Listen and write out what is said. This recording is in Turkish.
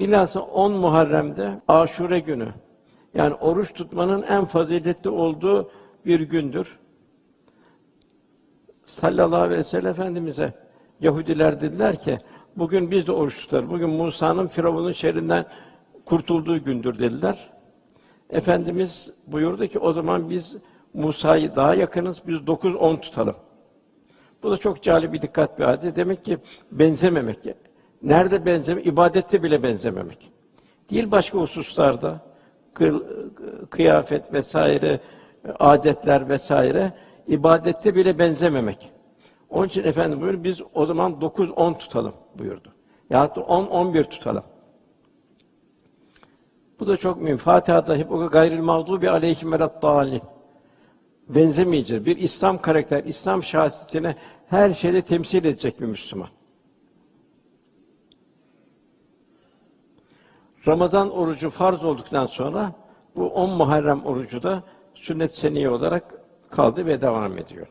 Bilhassa 10 Muharrem'de Aşure günü. Yani oruç tutmanın en faziletli olduğu bir gündür. Sallallahu aleyhi ve sellem Efendimiz'e Yahudiler dediler ki, bugün biz de oruç tutarız. Bugün Musa'nın Firavun'un şerrinden kurtulduğu gündür dediler. Efendimiz buyurdu ki, o zaman biz Musa'yı daha yakınız, biz 9-10 tutalım. Bu da çok cali bir dikkat bir hadis. Demek ki benzememek. Nerede benzemek? İbadette bile benzememek. Değil başka hususlarda, kıl, kıyafet vesaire, adetler vesaire, ibadette bile benzememek. Onun için efendim buyuruyor, biz o zaman 9-10 tutalım buyurdu. Yahut da 10-11 tutalım. Bu da çok mühim. Fatiha'da hep o gayril mağdubi aleyhim veleddâlin. Benzemeyeceğiz. Bir İslam karakter, İslam şahsiyetine her şeyde temsil edecek bir Müslüman. Ramazan orucu farz olduktan sonra bu 10 Muharrem orucu da sünnet seniye olarak kaldı ve devam ediyor.